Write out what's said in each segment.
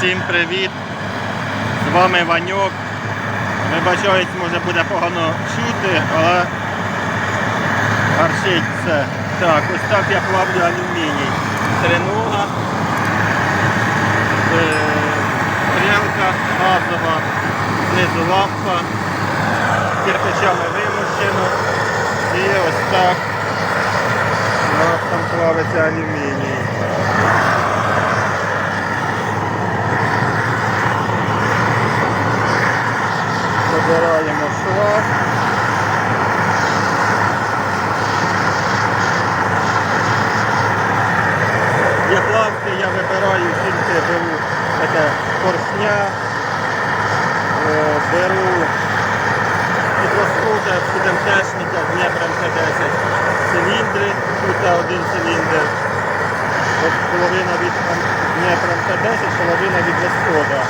Всім привіт! З вами Ваньок. Вибачаюсь, може буде погано чути, але гарчить все. Так, ось так я плавлю алюміній. Тринога, е, газова, знизу лампа, кирпичами вимущено. І ось так у нас там плавиться алюміній. Забираємо шлак. Для плавки я вибираю тільки беру таке поршня, е, беру підрозхода під МТшника Дніпр МТ-10 циліндри, тут один циліндр, от половина від Дніпр МТ-10, половина від розхода.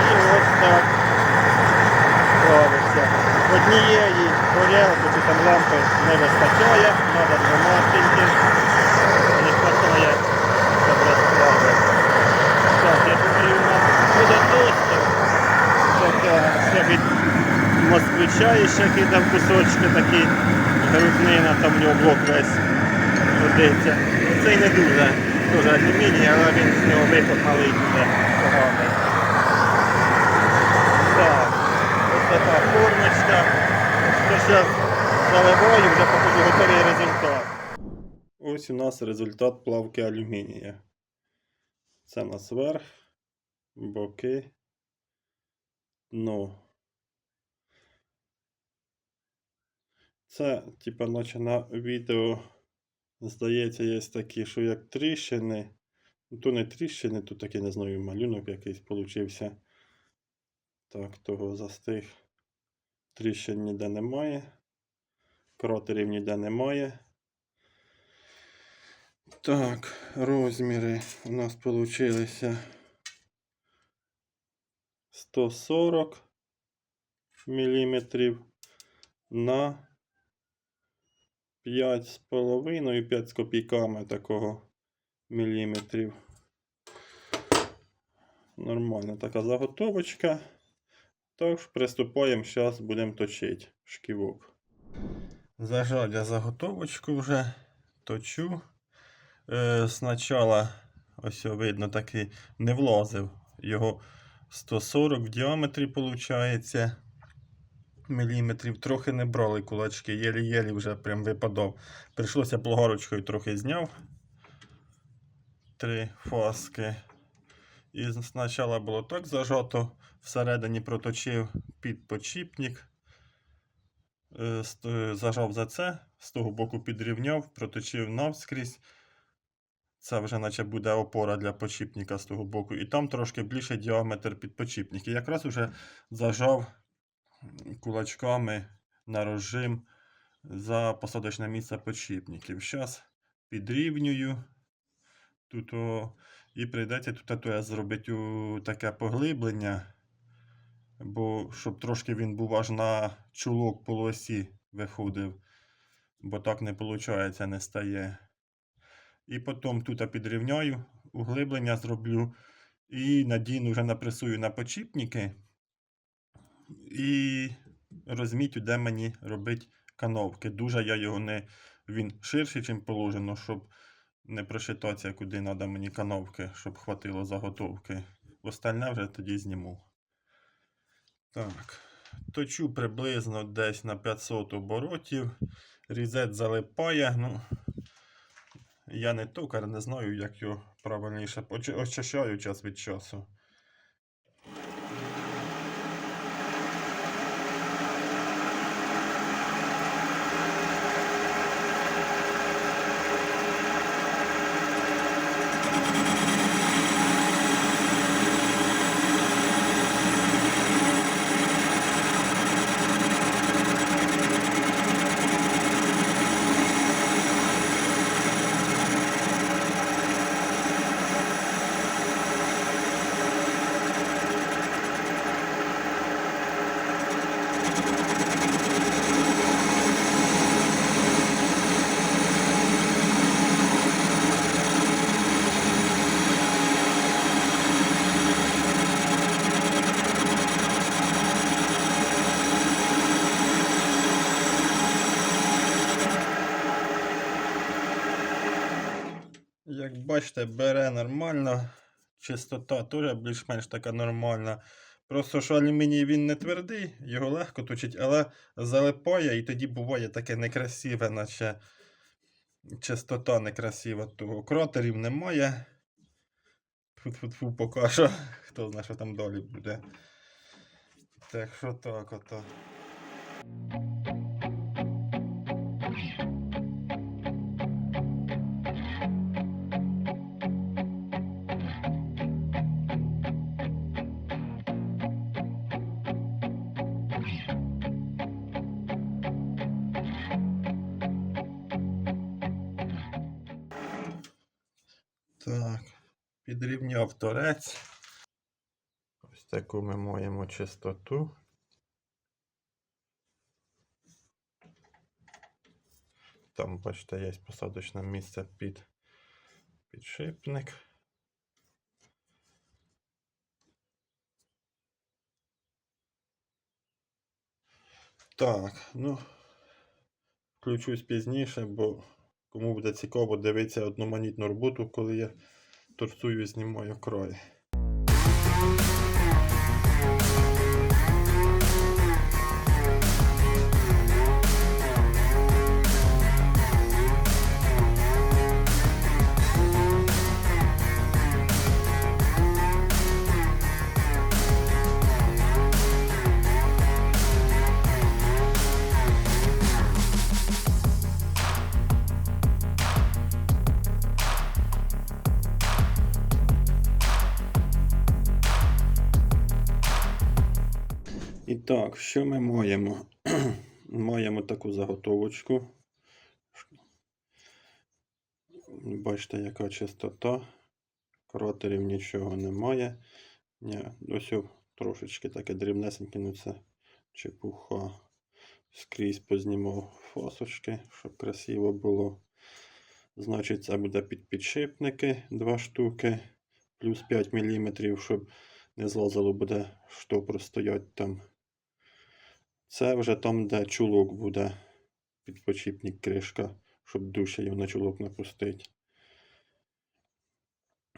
І ось так плавиться. Однієї горілки чи там лампи не вистачає, треба двома тільки. Не вистачає, щоб розплавити. Так, я думаю, у нас буде доступ. Ще від москвича і ще кидав кусочки такі груднина, там в нього блок весь годиться. Цей не дуже, дуже алюміній, але він з нього виход малий буде поганий. Так, ось така формочка. Зараз заливаю, вже покажу готовий результат. Ось у нас результат плавки алюмінія. Це у нас верх, боки, дно. Це, типа, наче на відео, здається, є такі, що як тріщини. Ну, То не тріщини, тут такий, не знаю, малюнок якийсь получився. Так, того застиг. Тріщин ніде немає. Кратерів ніде немає. Так, розміри у нас получилися 140 мм на 5,5 5 з копійками такого міліметрів. Нормальна така заготовочка. Тож приступаємо, зараз будемо точити шківок. Зажав я заготовочку вже точу. Е, спочатку, ось видно, такий не влазив. Його 140 в діаметрі виходить. Міліметрів трохи не брали кулачки, єлі-єлі вже прям випадав. Прийшлося болгарочкою трохи зняв. Три фаски. І спочатку було так зажато, всередині проточив під подшипник, е, е, зажав за це, з того боку підрівняв, проточив навскрізь. Це вже наче буде опора для подшипника з того боку. І там трошки більше діаметр під подшипник. І якраз вже зажав кулачками на розжим за посадочне місце подшипників. Зараз підрівнюю. Тут о, і прийдеться тут АТС зробити таке поглиблення, бо щоб трошки він був аж на чулок полосі виходив, бо так не виходить, не стає. І потім тут підрівняю, углиблення зроблю і надійно вже напресую на почіпники і розмітю, де мені робити кановки. Дуже я його не. Він ширший, ніж положено, щоб не просчитатися, куди треба мені кановки, щоб хватило заготовки. Остальне вже тоді зніму. Так. Точу приблизно десь на 500 оборотів. Різет залипає. Ну, я не токар, не знаю, як його правильніше. Очищаю час від часу. Як бачите, бере нормально. Чистота теж більш-менш така нормальна. Просто що алюміній він не твердий, його легко точить, але залипає і тоді буває таке некрасиве, наче чистота некрасива. Того кротерів немає. Фу-фу-фу, поки що. Хто знає, що там далі буде. Так що так ото. Так, підрівняв торець. Ось таку ми маємо чистоту. Там, бачите, є посадочне місце під підшипник. Так, ну, включусь пізніше, бо кому буде цікаво дивитися одноманітну роботу, коли я торцюю і знімаю крой. Так, що ми маємо? маємо таку заготовочку. Бачите, яка чистота. Кратерів нічого немає. Ні, ось трошечки таке дрібнесеньке, ну це чепуха. Скрізь познімав фасочки, щоб красиво було. Значить, це буде під підшипники 2 штуки, плюс 5 мм, щоб не злазило буде штопор стоять там. Це вже там, де чулок буде підпочіпник кришка, щоб його на чулок напустити.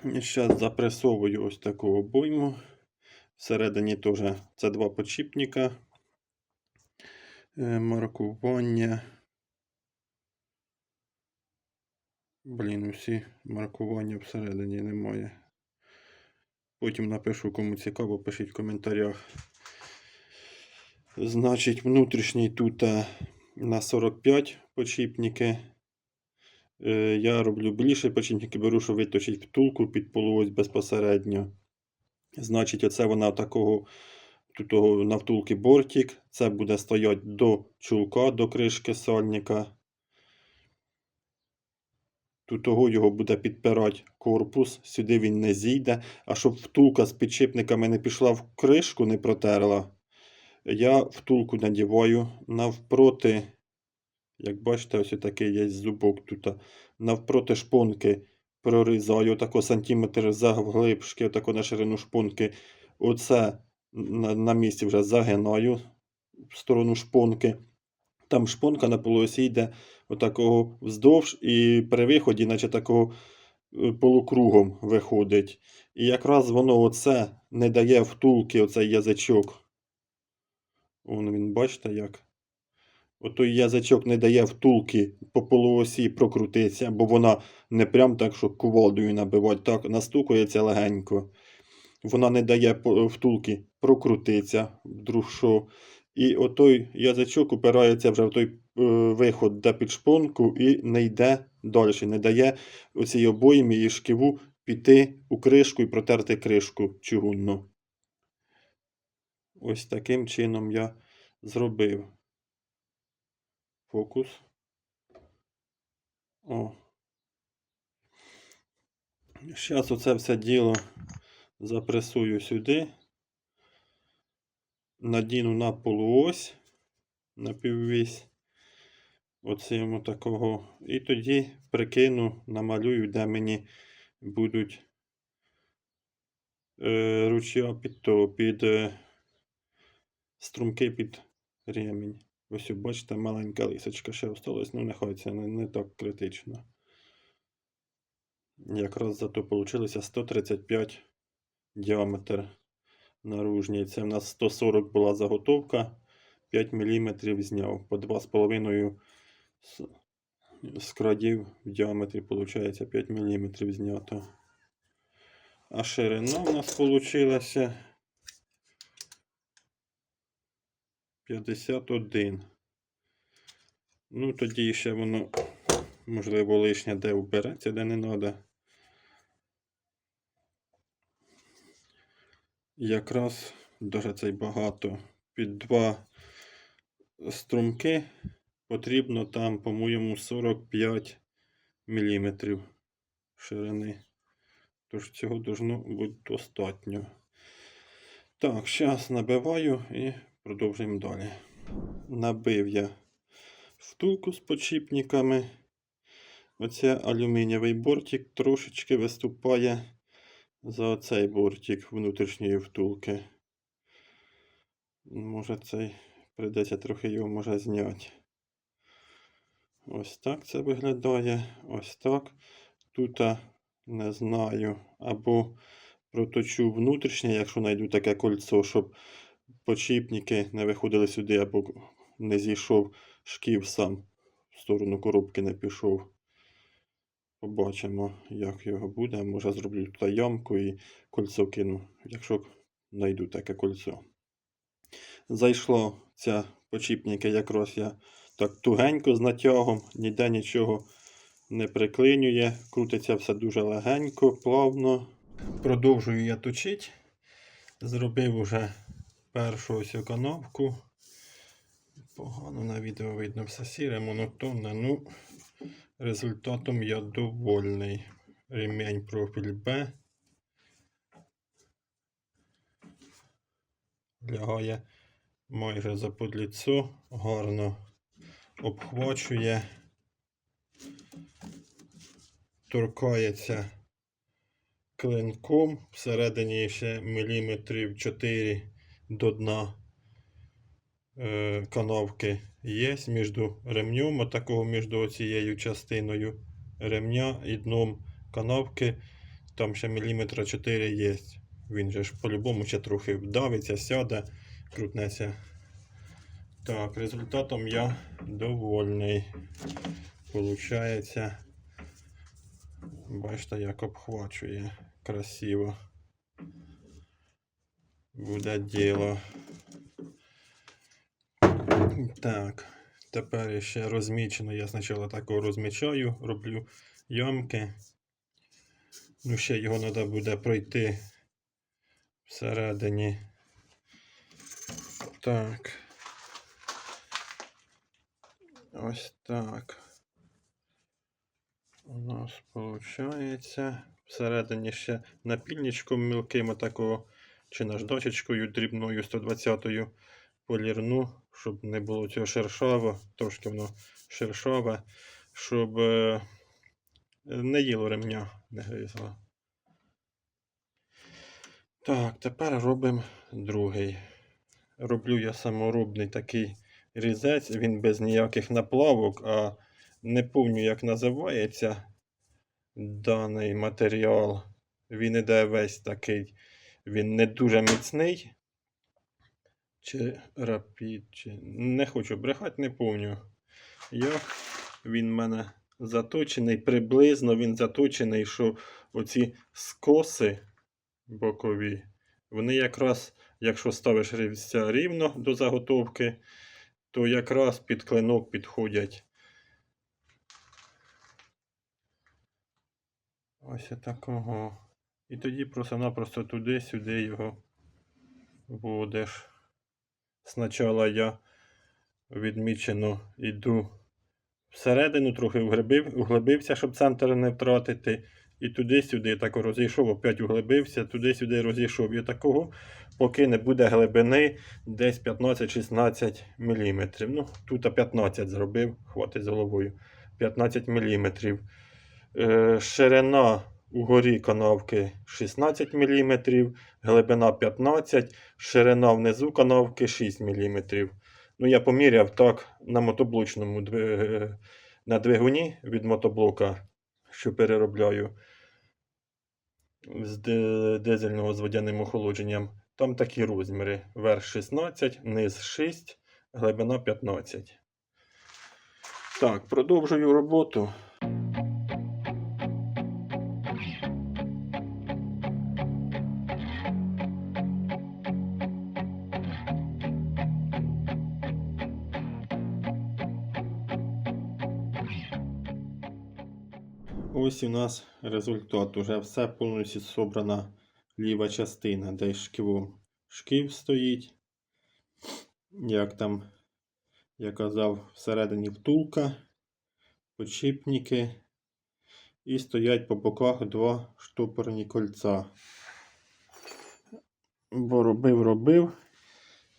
І зараз запресовую ось таку обойму. Всередині теж це два подшипника. Е, Маркування. Блін, усі маркування всередині немає. Потім напишу, кому цікаво, пишіть в коментарях. Значить, внутрішній тут е, на 45 подшипники. Е, Я роблю більше подшипники, беру, щоб виточити втулку під полуось безпосередньо. Значить, оце вона такого тут на втулки бортик. Це буде стояти до чулка, до кришки сальника. Тут того його буде підпирати корпус, сюди він не зійде. А щоб втулка з підшипниками не пішла в кришку, не протерла, я втулку надіваю навпроти, як бачите, ось такий є зубок тут. Навпроти шпонки прорізаю тако сантиметр заглибшки, отако на ширину шпонки. Оце на, на місці вже загинаю в сторону шпонки. Там шпонка на полуосі йде отакого вздовж і при виході, наче такого е, полукругом виходить. І якраз воно оце не дає втулки, оцей язичок. Вон він, бачите, як? Отой язичок не дає втулки по полуосі прокрутитися, бо вона не прям так, що кувалдою набивати, так настукується легенько. Вона не дає втулки прокрутитися, вдруг що. І отой язичок упирається вже в той е, виход де під шпонку і не йде далі, не дає оцій обоймі і шківу піти у кришку і протерти кришку чугунну. Ось таким чином я зробив. Фокус. О. Зараз оце все діло запресую сюди. Надіну на полуось, на піввісь. Оцим такого. І тоді прикину, намалюю, де мені будуть е, ручя під то, під е, струмки під ремінь. Ось, бачите, маленька лисочка ще осталась, ну нехай це не, не так критично. Якраз зато вийшло 135 діаметр наружній. Це в нас 140 була заготовка, 5 мм зняв. По 2,5 з, з в діаметрі виходить 5 мм знято. А ширина у нас вийшла 51. Ну, тоді ще воно, можливо, лишнє де вбереться, де не треба. Якраз дуже цей багато. Під два струмки потрібно там, по-моєму, 45 мм ширини. Тож цього должно бути достатньо. Так, зараз набиваю і продовжуємо далі. Набив я втулку з подшипниками. Оце алюмінієвий бортик трошечки виступає за оцей бортик внутрішньої втулки. Може цей прийдеться трохи його може зняти. Ось так це виглядає. Ось так. Тут не знаю. Або проточу внутрішнє, якщо знайду таке кольцо, щоб подшипники не виходили сюди, або не зійшов шків сам в сторону коробки не пішов. Побачимо, як його буде. Може зроблю тут ямку і кольцо кину, якщо знайду таке кольцо. Зайшло ця почіпника, якраз я так тугенько з натягом, ніде нічого не приклинює. Крутиться все дуже легенько, плавно. Продовжую я точити. Зробив уже першу ось канавку. Погано на відео видно все сіре, монотонне. Ну, результатом я довольний. Ремінь профіль Б. Лягає майже за подліцо, гарно обхвачує, торкається клинком, всередині ще міліметрів 4 до дна е, канавки є між ремнем, отакого між цією частиною ремня і дном канавки. Там ще міліметра 4 є. Він же ж по-любому ще трохи вдавиться, сяде, крутнеться. Так, результатом я довольний. Получається, бачите, як обхвачує красиво. Буде діло. Так, тепер ще розмічено. Я спочатку такого розмічаю, роблю ямки. Ну, ще його треба буде пройти всередині. Так. Ось так. У нас виходить. Всередині ще напільничком мілким такого чи наждачечкою дрібною 120-ю полірну, щоб не було цього шершаво, трошки воно шершаве, щоб е, не їло ремня, не гризло. Так, тепер робимо другий. Роблю я саморобний такий різець, він без ніяких наплавок, а не пам'ятаю, як називається даний матеріал. Він іде весь такий, він не дуже міцний. Чи рапід, чи. Не хочу брехати, не пам'ятаю. Як він в мене заточений, приблизно він заточений, що оці скоси бокові, вони якраз, якщо ставиш рівця рівно до заготовки, то якраз під клинок підходять. Ось такого. І тоді просто-напросто туди-сюди його будеш. Спочатку я відмічено йду всередину, трохи вглибив, углибився, щоб центр не втратити. І туди-сюди так розійшов, опять углибився, туди-сюди розійшов. І такого, поки не буде глибини десь 15-16 мм. Ну, тут 15 зробив, хватить з головою. 15 мм. Е, ширина угорі канавки 16 мм, глибина 15 ширина внизу канавки 6 мм. Ну, я поміряв так на мотоблочному на двигуні від мотоблока, що переробляю. з ди- дизельного з водяним охолодженням. Там такі розміри: верх 16, низ 6, глибина 15. Так, продовжую роботу. Ось у нас результат. Уже все повністю зібрана ліва частина, де шківо. Шків стоїть. Як там я казав, всередині втулка, подшипники. І стоять по боках два штопорні кольця. Бо робив, робив.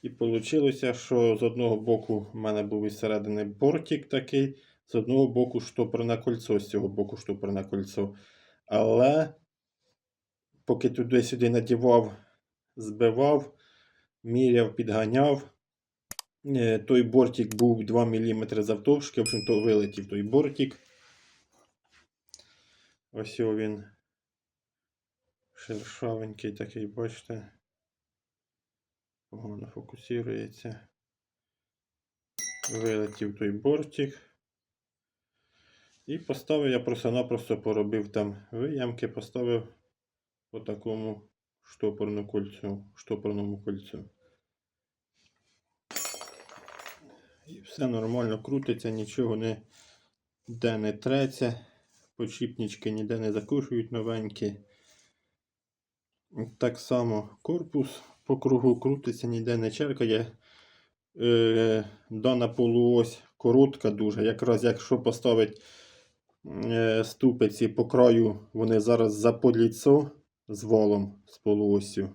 І вийшло, що з одного боку в мене був із середини бортик такий, з одного боку штопорне кольцо, з цього боку штопорне кольцо. Але поки туди-сюди надівав, збивав, міряв, підганяв. е, Той бортик був 2 мм завтовшки, в общем, то вилетів той бортик. Ось його він шершавенький такий, бачите. Погано фокусується. Вилетів той бортик. І поставив я просто-напросто поробив там виямки, поставив по такому штопорну кольцю, штопорному кольцю. І все нормально крутиться, нічого не де не треться. Почіпнички ніде не закушують новенькі. Так само корпус по кругу крутиться, ніде не черкає. Е, дана полуось коротка дуже. Якраз якщо поставити е, ступиці по краю, вони зараз за подліцо з валом з полуосю.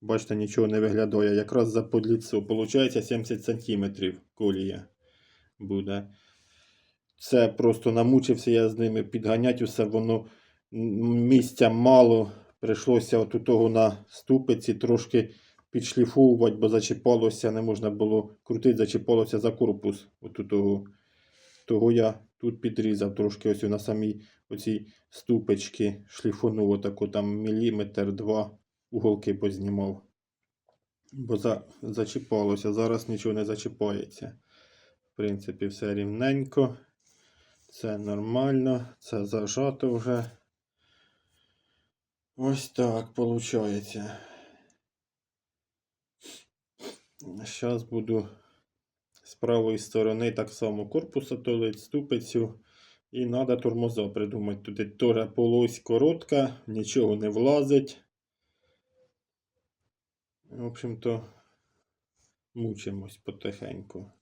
Бачите, нічого не виглядає. Якраз за подліцо. Получається 70 см колія буде. Це просто намучився я з ними підганяти усе, воно місця мало. Прийшлося от того на ступиці трошки підшліфовувати, бо зачіпалося, не можна було крутити, зачіпалося за корпус. От того. Того я тут підрізав трошки ось на самій оцій ступочці шліфонув отако там міліметр два уголки познімав. Бо за, зачіпалося, зараз нічого не зачіпається. В принципі, все рівненько. Це нормально, це зажато вже. Ось так виходить. Зараз буду з правої сторони так само корпус отолить, ступицю. І треба тормоза придумати. Тут теж полось коротка, нічого не влазить. В общем-то, мучимось потихеньку.